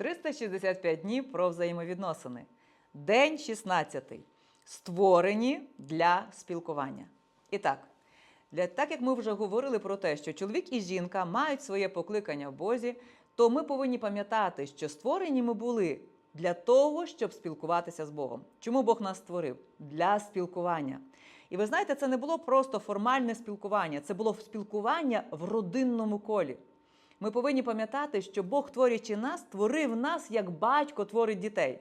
365 днів про взаємовідносини. День 16. Створені для спілкування. І так, для, так як ми вже говорили про те, що чоловік і жінка мають своє покликання в Бозі, то ми повинні пам'ятати, що створені ми були для того, щоб спілкуватися з Богом. Чому Бог нас створив? Для спілкування. І ви знаєте, це не було просто формальне спілкування, це було спілкування в родинному колі. Ми повинні пам'ятати, що Бог, творячи нас, творив нас, як батько творить дітей.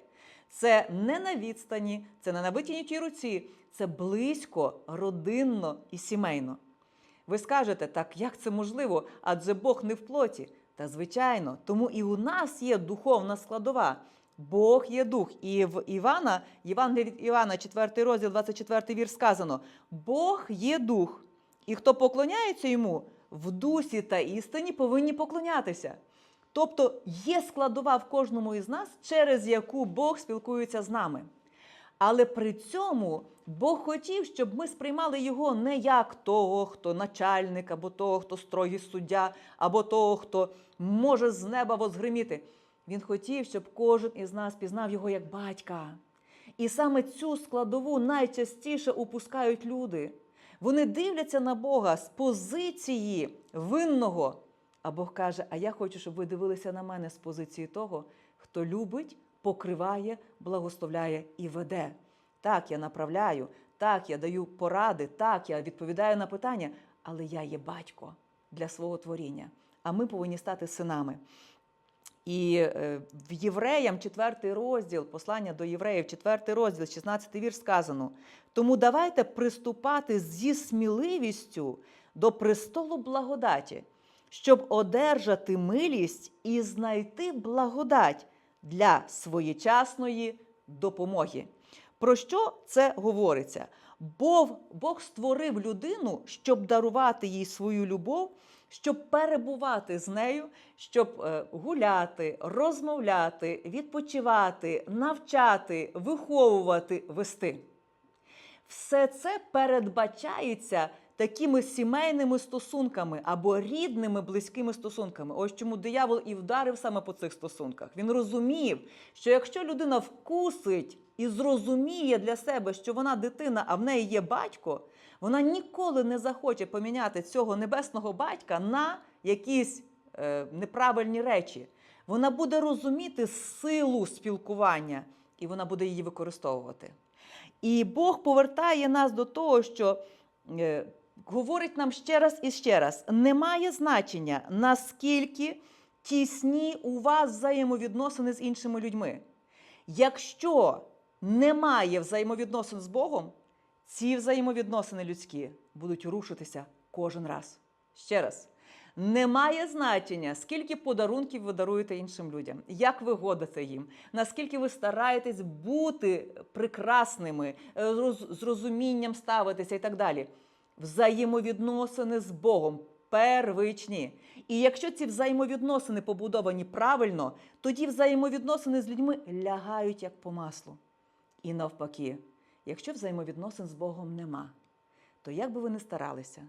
Це не на відстані, це не на витягнутій руці, це близько, родинно і сімейно. Ви скажете, так як це можливо? Адже Бог не в плоті. Та звичайно, тому і у нас є духовна складова. Бог є дух. І в Івана, Євангелія від Івана, 4 розділ, 24 вірш сказано: Бог є дух, і хто поклоняється йому в дусі та істині, повинні поклонятися. Тобто є складова в кожному із нас, через яку Бог спілкується з нами. Але при цьому Бог хотів, щоб ми сприймали його не як того, хто начальник, або того, хто строгий суддя, або того, хто може з неба возгриміти. Він хотів, щоб кожен із нас пізнав його як батька. І саме цю складову найчастіше упускають люди. Вони дивляться на Бога з позиції винного. А Бог каже: А я хочу, щоб ви дивилися на мене з позиції того, хто любить, покриває, благословляє і веде. Так, я направляю, так, я даю поради, так, я відповідаю на питання, але я є батько для свого творіння. А ми повинні стати синами. І е, в Євреям, 4 розділ, послання до євреїв, 4 розділ, 16 вірш сказано: тому давайте приступати зі сміливістю до престолу благодаті, щоб одержати милість і знайти благодать для своєчасної допомоги. Про що це говориться? Бог, Бог створив людину, щоб дарувати їй свою любов, щоб перебувати з нею, щоб е, гуляти, розмовляти, відпочивати, навчати, виховувати, вести. Все це передбачається такими сімейними стосунками або рідними близькими стосунками. Ось чому диявол і вдарив саме по цих стосунках. Він розумів, що якщо людина вкусить і зрозуміє для себе, що вона дитина, а в неї є батько, вона ніколи не захоче поміняти цього небесного батька на якісь е, неправильні речі. Вона буде розуміти силу спілкування, і вона буде її використовувати. І Бог повертає нас до того, що е, говорить нам ще раз і ще раз: немає значення, наскільки тісні у вас взаємовідносини з іншими людьми. Якщо немає взаємовідносин з Богом, ці взаємовідносини людські будуть рушитися кожен раз. Ще раз. Немає значення, скільки подарунків ви даруєте іншим людям, як ви годите їм, наскільки ви стараєтесь бути прекрасними, е, з розумінням ставитися і так далі. Взаємовідносини з Богом первичні. І якщо ці взаємовідносини побудовані правильно, тоді взаємовідносини з людьми лягають як по маслу. І навпаки, якщо взаємовідносин з Богом нема, то як би ви не старалися,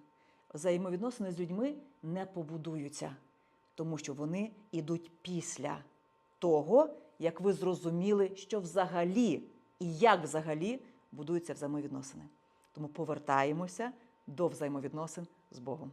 взаємовідносини з людьми не побудуються, тому що вони йдуть після того, як ви зрозуміли, що взагалі і як взагалі будуються взаємовідносини. Тому повертаємося до взаємовідносин з Богом.